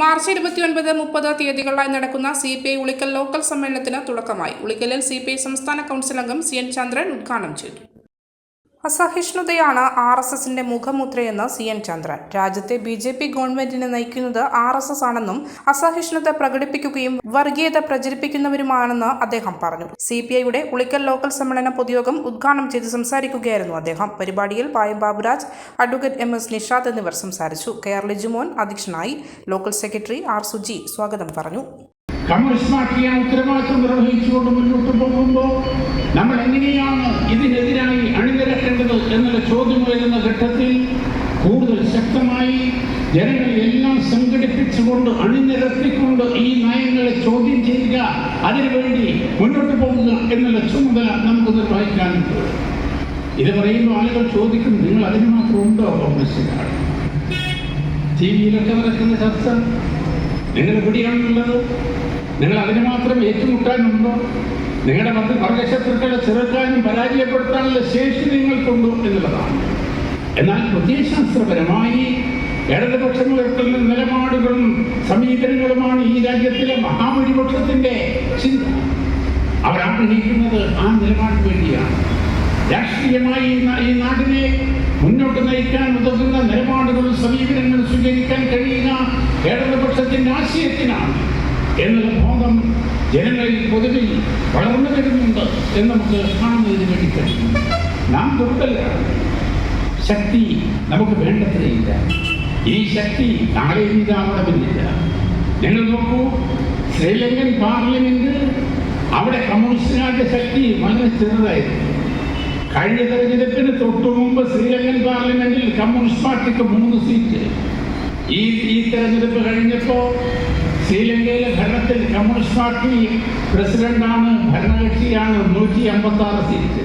March ഇരുപത്തിയൊൻപത് മുപ്പത് തീയതികളിലായി നടക്കുന്ന C P I Ulikkal local സമ്മേളനത്തിന് തുടക്കമായി. ഉളിക്കലിൽ സി പി ഐ സംസ്ഥാന കൗൺസിൽ അംഗം സി എൻ ചന്ദ്രൻ ഉദ്ഘാടനം ചെയ്തു. അസഹിഷ്ണുതയാണ് ആർ എസ് എസിന്റെ മുഖമുദ്രയെന്ന് സി എൻ ചന്ദ്രൻ. രാജ്യത്തെ ബി ജെ പി ഗവൺമെന്റിനെ നയിക്കുന്നത് ആർ എസ് എസ് ആണെന്നും അസഹിഷ്ണുത പ്രകടിപ്പിക്കുകയും വർഗീയത പ്രചരിപ്പിക്കുന്നവരുമാണെന്ന് അദ്ദേഹം പറഞ്ഞു. സി പി ഐയുടെ ഉളിക്കൽ ലോക്കൽ സമ്മേളന പൊതുയോഗം ഉദ്ഘാടനം ചെയ്ത് സംസാരിക്കുകയായിരുന്നു അദ്ദേഹം. പരിപാടിയിൽ Payam Baburaj advocate M S Nishad എന്നിവർ സംസാരിച്ചു. കെ ആർ ലിജുമോൻ അധ്യക്ഷനായി. ലോക്കൽ സെക്രട്ടറി ആർ സുജി സ്വാഗതം പറഞ്ഞു. ഉത്തരവാദിത്വം നിർവഹിച്ചുകൊണ്ട് മുന്നോട്ട് പോകുമ്പോൾ നമ്മൾ എങ്ങനെയാണ് ഇതിനെതിരായി എന്നുള്ള ചോദ്യം വരുന്ന ഘട്ടത്തിൽ കൂടുതൽ ശക്തമായി ജനങ്ങളെ എല്ലാം സംഘടിപ്പിച്ചുകൊണ്ട് അണിനിരത്തിക്കൊണ്ട് ഈ നയങ്ങളെ ചോദ്യം ചെയ്യുക അതിനുവേണ്ടി മുന്നോട്ട് പോകുക എന്നുള്ള ചുമതല നമുക്ക് നിർവഹിക്കാനുണ്ട് ഇത് പറയുമ്പോൾ ആളുകൾ ചോദിക്കും നിങ്ങൾ അതിന് മാത്രം ഉണ്ടോ കോൺഗ്രസ്സുകാർ? ടി വിയിലൊക്കെ നടക്കുന്ന ചർച്ച. നിങ്ങൾ എവിടെയാണുള്ളത് നിങ്ങൾ അതിന് മാത്രം ഏറ്റുമുട്ടാനുണ്ടോ? നിങ്ങളുടെ മറ്റ് വർഗശത്രുക്കളെ ചെറുക്കാനും പരാജയപ്പെടുത്താനുള്ള ശേഷി നിങ്ങൾക്കുണ്ടോ എന്നുള്ളതാണ്. എന്നാൽ പ്രത്യയശാസ്ത്രപരമായി ഇടതുപക്ഷങ്ങൾ എത്തുന്ന നിലപാടുകളും സമീപനങ്ങളുമാണ് ഈ രാജ്യത്തിലെ മഹാഭൂരിപക്ഷത്തിന്റെ ചിന്ത. അവരാഗ്രഹിക്കുന്നത് ആ നിലപാടിന് വേണ്ടിയാണ്. രാഷ്ട്രീയമായി ഈ നാടിനെ മുന്നോട്ട് നയിക്കാൻ ഉതകുന്ന നിലപാടുകളും സമീപനങ്ങളും സ്വീകരിക്കാൻ കഴിയുക ഇടതുപക്ഷത്തിന്റെ ആശയത്തിനാണ് എന്നുള്ള ബോധം ജനങ്ങളിൽ പൊതുവിൽ വളർന്നു വരുന്നുണ്ട് എന്ന് നമുക്ക് കാണുന്നതിന് വേണ്ടി കഴിയും. നാം ദുർബലരാണ് ശക്തി നമുക്ക് വേണ്ടത്രയില്ല ഈ ശക്തി നാളെ ഇതാവണമെന്നില്ല നിങ്ങൾ നോക്കൂ ശ്രീലങ്കൻ പാർലമെന്റ് അവിടെ കമ്മ്യൂണിസ്റ്റുകാരുടെ ശക്തി വളരെ ചെറുതായിരുന്നു. കഴിഞ്ഞ തെരഞ്ഞെടുപ്പിന് തൊട്ടു മുമ്പ് ശ്രീലങ്കൻ പാർലമെന്റിൽ കമ്മ്യൂണിസ്റ്റ് പാർട്ടിക്ക് മൂന്ന് സീറ്റ്. ഈ ഈ തെരഞ്ഞെടുപ്പ് കഴിഞ്ഞപ്പോൾ ശ്രീലങ്കയിലെ ഭരണത്തിൽ കമ്മ്യൂണിസ്റ്റ് പാർട്ടി പ്രസിഡന്റാണ് ഭരണകക്ഷിയാണ് നൂറ്റി അമ്പത്തി സീറ്റ്.